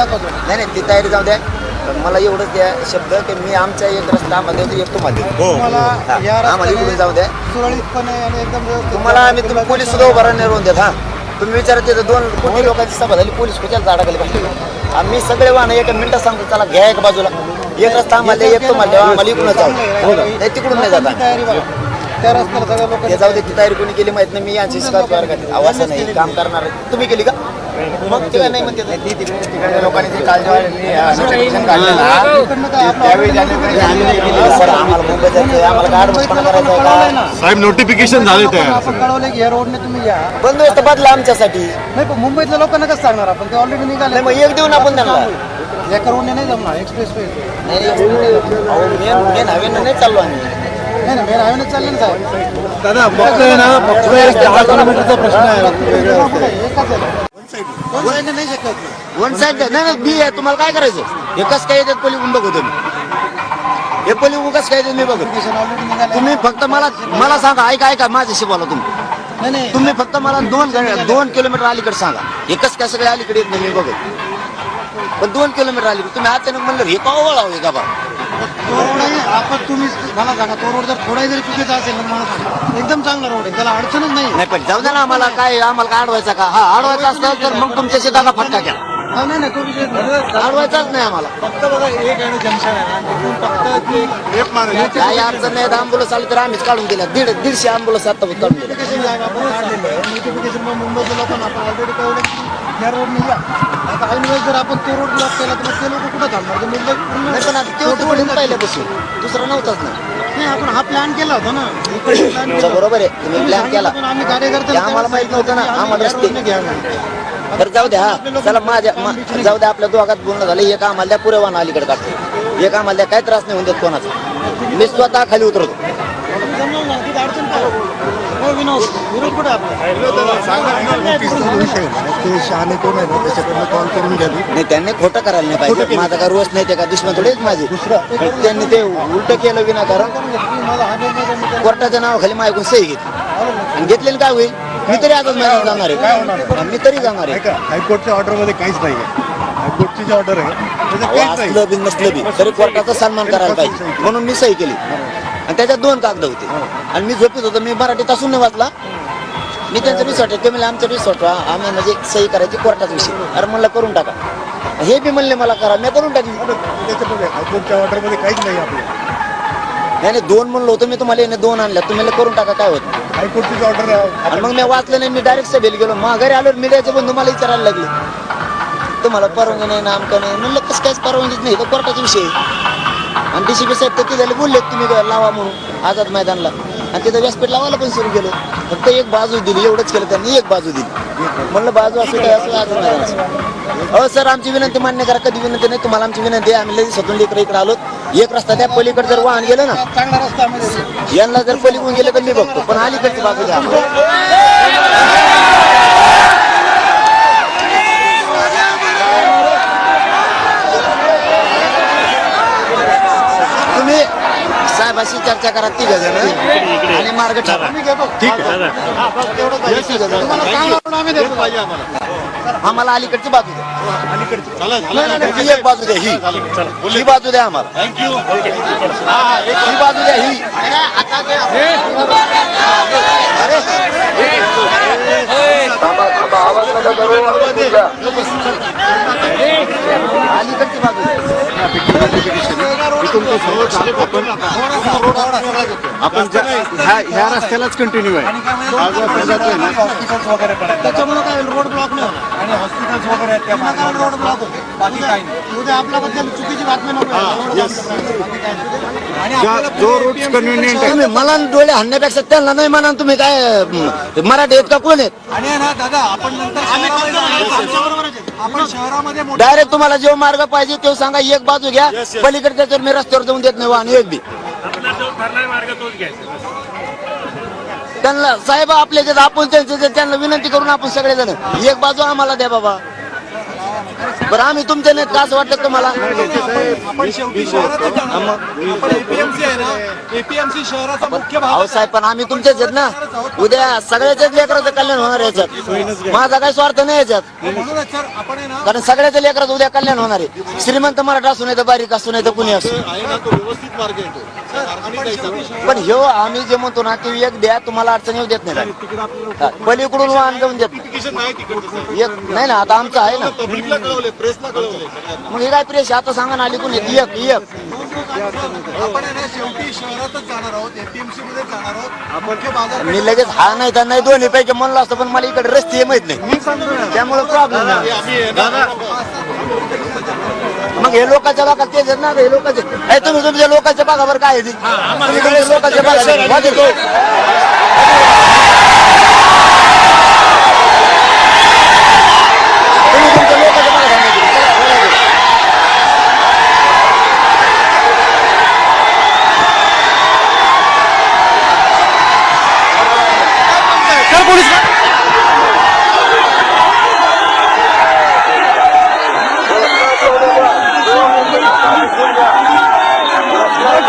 दाखवतो. नाही नाही ती तयारी जाऊ द्या. पण मला एवढंच द्या शब्द की मी आमच्या एक रस्ता मध्ये एक तुम्हाला देतो. हो. तुम्हाला हा, या आम्हाला इकडून जाऊ द्या. सुरळीतपणे आणि एकदम व्यवस्थित तुम्हाला आम्ही तुम्ही पोलीस सुद्धा उभा राहणार नेरून देत हा. तुम्ही विचारत तिथं दोन कोटी लोकांची सभा झाली पोलीस कुठल्या झाडाखाली बसले आम्ही सगळे वाहन एका मिनिटात सांगतो त्याला घ्या एक बाजूला. एक रस्ता आम्हाला द्या, एक तुम्हाला द्या, आम्हाला इकडून जाऊ. नाही तिकडून नाही जात आम्ही. तयारी बघा. त्या रस्त्याला सगळ्या लोक? ते जाऊ दे ती तयारी कोणी केली माहीत नाही मी यांची शिकायत वर्गात आवाज नाही काम करणार. तुम्ही केली का? मग ते काय नाही म्हणते ती तिकडे तिकडे लोकांनी ती काळजी वाढली, असं टेन्शन काढलं ना. त्यावेळी त्यांनी आम्ही नाही केली. सर, आम्हाला मुंबईत जायचं आहे, आम्हाला गाड बसपणा करायचा आहे का? साहेब नोटिफिकेशन झाले तयार. आपण कळवलं की या रोडने तुम्ही या. बंदोबस्त बदला आमच्यासाठी. नाही पण मुंबईतल्या लोकांना कसं सांगणार आपण? ते ऑलरेडी निघाले. नाही मग एक देऊन आपण त्यांना. एका रोडने नाही जमणार एक्सप्रेस वे नाही अहो, मेन मेन हवेनं नाही चाललो आम्ही. दादा फक्त आहे ना? फक्त दहा किलोमीटरचा प्रश्न आहे. वन साईड नाही नाही बी आहे. तुम्हाला काय करायचं? एकच काय येतात पली उभं बघतो मी हे पली उगाच काय येतात मी बघतो तुम्ही फक्त मला मला सांगा ऐका ऐका माझ्याशी बोला तुम्ही. नाही नाही. तुम्ही फक्त मला दोन दोन किलोमीटर अलीकडे सांगा. एकच काय सगळे अलीकडे येत नाही मी बघत पण दोन किलोमीटर अलीकडे. तुम्ही अचानक म्हणलं हे का वळावं का बा? तो रोड आहे. आपण तुम्ही मला सांगा तो रोड जर थोडाही जरी चुकीचा असेल तर मला सांगा. एकदम चांगला रोड आहे. त्याला अडचणच नाही. नाही पण जाऊ दे ना आम्हाला काय आम्हाला काय अडवायचा का? हा अडवायचा असतं तर मग तुमच्याशी दादा फटका केला हा, नाही नाही तो विषय नाही. अडवायचाच नाही आम्हाला. फक्त बघा एक आहे जंक्शन आहे ना तिथून फक्त ते लेफ्ट मारा काय अडचण नाही आली तर आम्हीच काढून दिल्या. दीड दीडशे अँबुलन्स आता काढून दिल्या. नोटिफिकेशन आहे आपण काढलेलं आहे. नोटिफिकेशन मग मुंबईच्या लोकांना आपण ऑलरेडी कळवलं की या रोडने या. आता जर आपण तो रोड ब्लॉक केला तर मग ते लोक कुठं थांबणार? ते मुंबई पूर्ण- नाही पण आता तो पहिल्यापासून दुसरा नव्हताच नाही नाही आपण हा प्लॅन केला होता ना. इकडे plan केला. तुमचं बरोबर आहे. तुम्ही तुम्ही प्लॅन केला. सांगितलं पण आम्ही कार्यकर्ते ते आम्हाला माहीत नव्हतं ना आम्हाला रस्ते जाऊ द्या हा. चला माझ्या मा- जाऊ द्या आपल्या दोघात बोलणं झालं. एक आम्हाला द्या पुरे वाहन अलीकडे काढतो. एक आम्हाला द्या काय त्रास नाही होऊन देत कोणाचा. मी स्वतः खाली उतरतो. विनोद. विरोध कुठे आपला? ते शहाणे कोण आहे ना त्याच्याकडनं कॉल करून घ्यावी नाही त्यांनी खोटं करायला नाही पाहिजे. माझा काय रोष नाही ते का दुश्मन थोडेच माझे. त्यांनी ते उलट केलं विनाकारण कोर्टाच्या नावाखाली माझ्याकडून सही घेतली. आणि घेतलेलं काय होईल? मी तरी आजच महिन्यात जाणार आहे. मी तरी जाणार आहे. हायकोर्टच्या ऑर्डरमध्ये काहीच नाही हायकोर्टची जी ऑर्डर आहे असलं बी नसलं बी तरी कोर्टाचा सन्मान करायला पाहिजे. म्हणून मी सही केली. आणि त्याच्यात दोन कागद होते. आणि मी झोपीत होतो. मी मराठीत असून नाही वाचला. मी त्यांचा रिसॉर्ट आहे. ते म्हणले आमचं रिसॉर्ट आम्ही म्हणजे सही करायची कोर्टाचा विषय. अरे म्हणलं करून टाका. हे बी म्हणले मला करा. मी करून टाकली ऑर्डरमध्ये काहीच नाही आपल्या नाही नाही दोन म्हणलं होतं. मी तुम्हाला दोन आणल्या तुम्ही म्हणले करून टाका. काय होत हायकोर्टची ऑर्डर मग मी वाचलं नाही. मी डायरेक्ट सभेला गेलो. मग घरी आलो. मीडियाचे बंधू मला विचारायला लागले. तुम्हाला परवानगी नाही ना आमकं नाही. म्हणलं कसं काहीच परवानगीच नाही. तो कोर्टाचा विषय आणि डीसीपी साहेब तर तिथे बोलले तुम्ही लावा म्हणून आझाद मैदानला. आणि तिथं व्यासपीठ लावायला पण सुरू केलं. फक्त एक बाजू दिली एवढंच केलं त्यांनी एक बाजू दिली. म्हणलं बाजू असं काय असं आझाद मैदानाचं. हो सर आमची विनंती मान्य करा कधी विनंती नाही तुम्हाला आमची विनंती आहे आम्ही लगेच स्वतंत्र इकडे इकडे आलो. एक रस्ता त्या पलीकडे जर वाहन गेलं ना यांना जर पलीकडून गेलं तर मी बघतो पण अलीकडची बाजू द्या तुम्ही साहेबाशी चर्चा करा तिघ जण. आणि मार्ग ठरवा. ठीक आहे तिघं जण. आम्ही देतो. आम्हाला. अलीकडची बाजू द्या. ही एक बाजू द्या ही. ही बाजू द्या आम्हाला. ही बाजू द्या ही. अलीकडची बाजू आपण ह्या रस्त्यालाच कंटिन्यू आहे. त्याच्यामुळे काय रोड ब्लॉक नाही होणार. आणि हॉस्पिटल्स वगैरे आहेत त्या रोड ब्लॉक होते बाकी काही नाही. उद्या आपल्याबद्दल चुकीची बातमी नको यायला. yes. बाकी काही नाही. आणि ज्या- आपल्याला जो रूट कन्व्हिनियंट आहे. तुम्ही मला डोळे हाणण्यापेक्षा त्यांना नाही म्हणा तुम्ही काय मराठी आहेत का कोण आहेत? आणि आहे ना दादा आपण नंतर. आपण शहरामध्ये डायरेक्ट तुम्हाला जो मार्ग पाहिजे तो सांगा एक बाजू घ्या. पलीकडे त्याच्यावर मी रस्त्यावर जाऊन देत नाही वाहन एक बी. त्यांना साहेब आपल्या ज्यात आपण त्यांच्या त्यांना विनंती करून आपण सगळेजण एक बाजू आम्हाला द्या बाबा. बरं आम्ही तुमच्या नेत का असं वाटलं तुम्हाला? साहेब पण आम्ही तुमच्याच आहेत ना. उद्या सगळ्याच्याच लेकराचं कल्याण होणार याच्यात. माझा काही स्वार्थ नाही याच्यात. कारण सगळ्याच्या लेकराचं उद्या कल्याण होणार आहे. श्रीमंत मराठा असू नाही तर बारीक असू नाही तर कुणी असू पण ह्यो आम्ही जे म्हणतो ना ते एक द्या तुम्हाला अडचण येऊ देत नाही हा, पलीकडून वाहन जाऊन देत नाही. एक ना आता आमचं आहे ना. पब्लिकला कळवले प्रेसला कळवले मग हे काय प्रेस आता सांगा ना आली कोणी एक एक. आपण आहे ना शेवटी शहरातच जाणार आहोत एपीएमसी मध्ये जाणार आहोत. मुख्य बाजार मी लगेच हा नाही तर नाही दोन्ही पैकी म्हणलो असतं पण मला इकडे रस्ते माहीत नाही. त्यामुळे प्रॉब्लेम मग हे लोकांच्या लोकात तेच आहेत ना हे लोकांचे ए, तुम्ही तुमच्या लोकांच्या भागावर काय आहे ती? तुम्ही तुमच्या लोकांच्या भागावर वाजे तो. तुम्ही तुमच्या लोकांच्या भागावर वाजे तो. चला, बोला की. सर पोलीस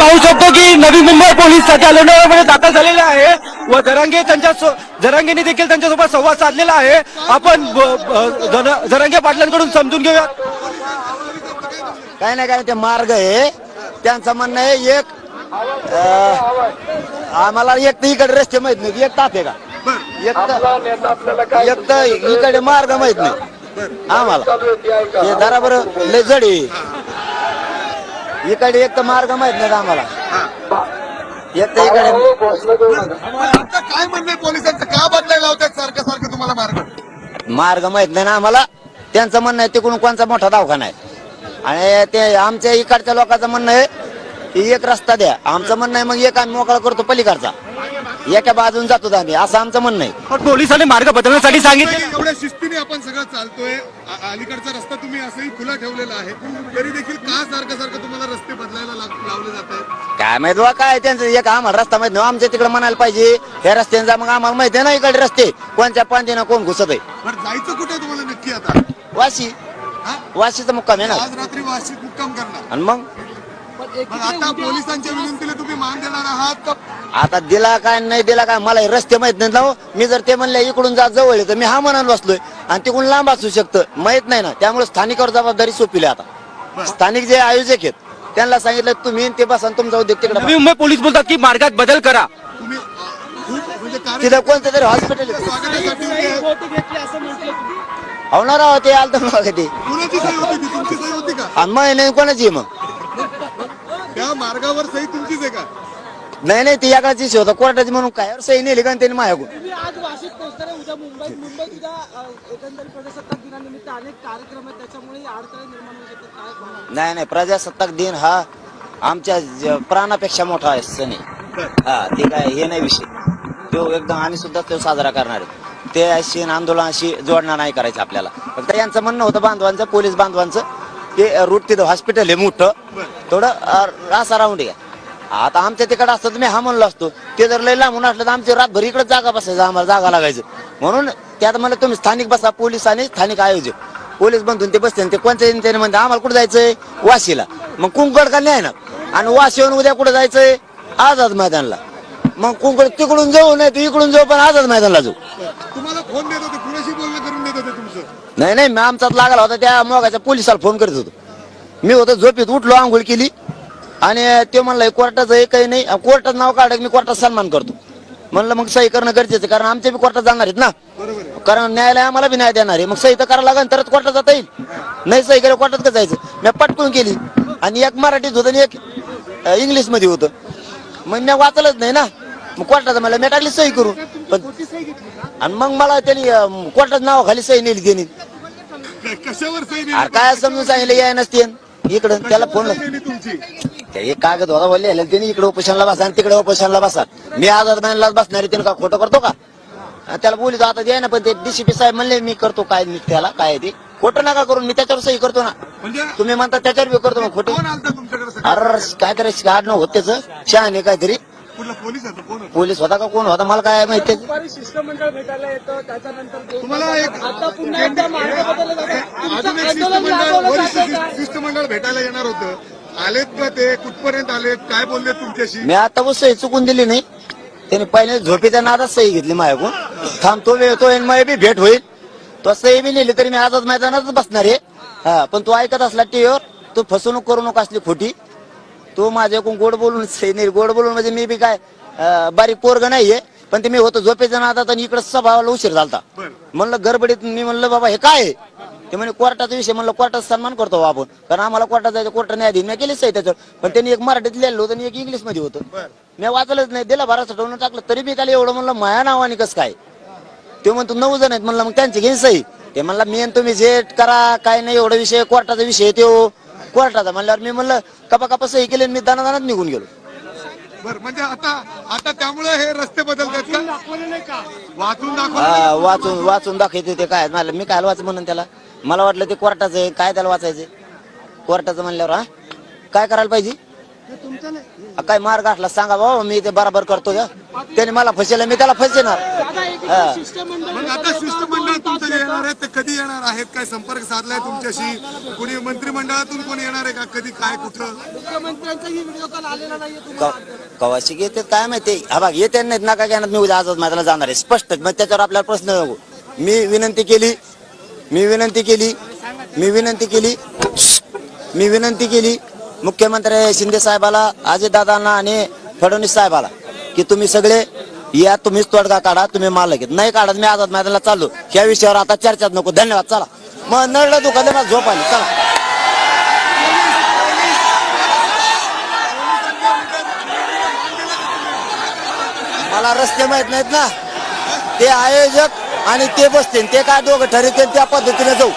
पाहू शकतो की नवी मुंबई पोलीस सध्या दाखल झालेला आहे. व जरांगे त्यांच्या जरांगेने देखील त्यांच्यासोबत संवाद साधलेला आहे. आपण जरांगे पाटलांकडून समजून घेऊया काही नाही काय ते मार्ग आहे. त्यांचं म्हणणं आहे एक आम्हाला एक तर इकडे रस्ते माहीत नाही एक ताप आहे का? एक तर एक तर इकडे मार्ग माहीत नाही. आम्हाला. हे जरा बरं लय जड आहे. इकडे एक तर मार्ग माहीत नाही आम्हाला. काय म्हणणं पोलिसांचं? का बदलायला लावतात सारखं सारखं तुम्हाला मार्ग? मार्ग माहीत नाही ना आम्हाला. त्यांचं म्हणणं आहे तिकडून कोणचा मोठा दवाखाना आहे. आणि ते आमच्या इकडच्या लोकांचं म्हणणं आहे की एक रस्ता द्या. आमचं म्हणणं आहे मग एक आम्ही मोकळा करतो पलीकडचा. एका बाजून जातो आम्ही. असं आमचं म्हणणं आहे. पण पोलिसांनी मार्ग बदलण्यासाठी सांगितले. एवढ्या शिस्तीने आपण सगळं चालतोय. अलीकडचा रस्ता तुम्ही असंही खुला ठेवलेला आहे. तरी देखील का सारखं सारखं तुम्हाला रस्ते काय माहीत बा काय त्यांचं एक आम्हाला रस्ता माहीत नाही. आमच्या तिकडे म्हणायला पाहिजे ह्या रस्त्याने जा मग आम्हाला माहिती आहे ना इकडे रस्ते. कोणत्या पांदीनं कोण घुसत आहे बरं जायचं कुठे तुम्हाला नक्की आता? वाशी. हा? वाशीचा मुक्काम आहे ना. आज रात्री वाशीत मुक्काम करणार. आणि मग? मग आता पोलिसांच्या विनंतीला तुम्ही मान देणार आहात का? आता दिला काय नाही दिला काय मला हे रस्ते माहीत नाही ना हो. मी जर ते म्हणले इकडून जा जवळ आहे, तर मी हा म्हणाल बसलोय. आणि तिकडून लांब असू शकतं. माहीत नाही ना. त्यामुळे स्थानिकावर जबाबदारी सोपली आता. स्थानिक जे आयोजक आहेत त्यांना सांगितलं तुम्ही ते बसा आणि तुमचा उद्योग तिकडे नवी मुंबई पोलीस बोलतात की मार्गात बदल करा. तुम्ही अ, खूप म्हणजे तिथं कोणतं तरी हॉस्पिटल आहे. स्वागतासाठी उभे आहेत. होणार आहो ते आलं तर मग ते. कुणाची सही होती ती तुमची सही होती का? आणि मग नाही कोणाची आहे मग? त्या मार्गावर सही तुमचीच आहे का? नाही नाही ती एकाची होता कोर्टाची म्हणून काय? सही नेली का त्यांनी माझ्याकडून तुम्ही आज उद्या मुंबईत मुंबईत उद्या अ, एकंदरीत प्रजासत्ताक दिनानिमित्त अनेक कार्यक्रम आहेत. त्याच्यामुळे अडथळे निर्माण होऊ नाही नाही प्रजासत्ताक दिन हा आमच्या प्राणापेक्षा मोठा आहे सण आहे. हा ते काय हे नाही विषय. तो एकदम आम्ही सुद्धा तो साजरा करणार आहे. ते अशी आंदोलनाशी जोडणार नाही करायचं आपल्याला. फक्त यांचं म्हणणं होतं बांधवांचं पोलीस बांधवांचं ते रूट तिथं हॉस्पिटल आहे मोठं. थोडं अ, असा राऊंड आहे. आता आमच्या तिकडे असतं मी हा म्हणलो असतो ते जर लय लांबून असलं तर आमची रातभर इकडे जागा बसायचं आम्हाला जागा लागायचं. म्हणून त्यात म्हणलं तुम्ही स्थानिक बसा पोलीस आणि स्थानिक आयोजक. पोलीस बंधून ते बसते ते कोणत्या त्याने म्हणते आम्हाला कुठे जायचंय? वाशीला. मग कुंकड का नाही ना आणि वाशीहून उद्या कुठे जायचंय? आझाद मैदानला. मग कुंकड तिकडून जाऊ नाही तर इकडून जाऊ पण आझाद मैदानला जाऊ. तुम्हाला फोन देत होते कुणाशी बोलणं करून देत होते तुमचं. नाही नाही मी आमचाच लागला होता त्या मोगाच्या पोलिसाला फोन करत होतो. मी होतो झोपेत उठलो आंघोळ केली. आणि ते म्हणलं कोर्टाचं हे काही नाही कोर्टाचं नाव काढ मी कोर्टात सन्मान करतो. म्हणलं मग सही करणं गरजेचं कारण आमचे बी कोर्टात जाणार आहेत ना. कारण न्यायालय आम्हाला बी न्याय देणार आहे. मग सही तर करावं लागेल तरच कोर्टात जाता येईल. नाही सही केलं कोर्टात का जायचं? मी पटकून केली. आणि एक मराठीत होतं आणि एक इंग्लिशमध्ये होतं. मग मी वाचलंच नाही ना. मग कोर्टाचं मला मी टाकली सही करू पण आणि मग मला त्यांनी अं, कोर्टाचं नावाखाली सही नेली त्यांनी. अरे काय समजून सांगितलं? याय नसते. इकडं त्याला फोन एक कागद होता बोलले त्यांनी इकडे उपोषणला बसा आणि तिकडे उपोषणला बसा. मी आझाद महिन्याला बसणार आहे त्यानं का खोटं करतो का? त्याला बोलितो आता द्या ना पण ते डीसीपी साहेब म्हणले मी करतो काय मी त्याला काय आहे ते. खोटं नका करून मी त्याच्यावर सही करतो ना. म्हणजे? तुम्ही म्हणता त्याच्यावर बी करतो मग खोटं. कोण आलता तुमच्याकडे सकाळी? अरे काहीतरी काढणं होत त्याचं. शहाणे काहीतरी. कुठला पोलीस आहे तो? कोण होता? पोलीस होता का कोण होता? मला काय माहिती दुपारी शिष्टमंडळ भेटायला येतं त्याच्यानंतर दोन तुम्हाला एक आता पुन्हा एकदा मार्ग बदलला जातो. अजून एक तुमचं आंदोलन शिष्टमंडळ राबवलं वरिष्ठ जातंय शिष्ट- का? शिष्टमंडळ भेटायला येणार होतं. आलेत का ते? कुठपर्यंत आलेत? काय बोलले तुमच्याशी? मी आता सही चुकून दिली नाही. त्याने पहिले झोपेच्या नादात सही घेतली माझ्याकडून. थांबतो वेळतो आणि मग बी भेट होईल. तो सही बी नेली तरी मी आजच मैदानातच बसणार आहे. हा पण तू ऐकत असला टीव्हीवर तू फसवणूक करू नको असली खोटी. तू माझ्याकडून गोड बोलून सही नाही गोड बोलून म्हणजे मी बी काय बारीक पोरग नाहीये पण ते मी होतो झोपेच्या नादात आणि इकडे सभाला उशीर झालता. म्हणलं गडबडीत मी म्हणलं बाबा हे काय आहे? ते म्हणे कोर्टाचा विषय. म्हणलं कोर्टाचा सन्मान करतो आपण. कारण आम्हाला कोर्टात जायचं कोर्टाने आधी मी केलीच आहे त्याच्यावर. पण त्यांनी एक मराठीत लिहिलं होतं आणि एक इंग्लिशमध्ये होतं मी वाचलंच नाही दिला बारा ठेवून टाकलं तरी मी काय एवढं म्हणलं माया नावाने कसं काय? ते म्हणतो नऊ जण आहेत. म्हणलं मग त्यांची घेईन सही. ते म्हणला मी आणि तुम्ही जे करा काय नाही एवढा विषय कोर्टाचा विषय तो. कोर्टाचा म्हणल्यावर मी म्हणलं कपा कपा सही केली आणि मी दानादानात निघून गेलो. बर म्हणजे आता आता त्यामुळे हे रस्ते बदलतात का? वाचून दाखवा हा, वाचून वाचून दाखवते ते काय मला मी काय वाच म्हणून त्याला? मला वाटलं ते कोर्टाचं आहे काय त्याला वाचायचं कोर्टाचं म्हणल्यावर हा? काय करायला पाहिजे? काय मार्ग असला सांगा बाबा मी ते बराबर करतो का? त्याने मला फसेल मी त्याला फसेणार हा. मग आता शिष्टमंडळ तुमचं येणार आहे? ते कधी येणार आहेत? काय संपर्क साधलाय तुमच्याशी? कोणी मंत्रिमंडळातून कोणी येणार आहे का? कधी काय कुठं? मुख्यमंत्र्यांचाही व्हिडिओ कॉल आलेला नाहीये तुम्हाला. कवाशी येते काय माहिती? हा बघ येते नाहीत नका घेणार मी उद्या आजच मैदानाला जाणार आहे. स्पष्ट मग त्याच्यावर आपल्याला प्रश्न नको. मी विनंती केली. मी विनंती केली. मी विनंती केली. मी विनंती केली मुख्यमंत्री शिंदे साहेबाला अजितदादांना आणि फडणवीस साहेबाला की तुम्ही सगळे या तुम्हीच तोडगा काढा तुम्ही मालक आहेत. नाही काढत मी आझाद मैदानाला चाललो. या विषयावर आता चर्चाच नको. धन्यवाद. चला. मग नळलं दुखाले मला झोप आली. चला. मला रस्ते माहीत नाहीत ना. ते आयोजक आणि ते बसतील. ते काय दोघं ठरवतील त्या पद्धतीने जाऊ.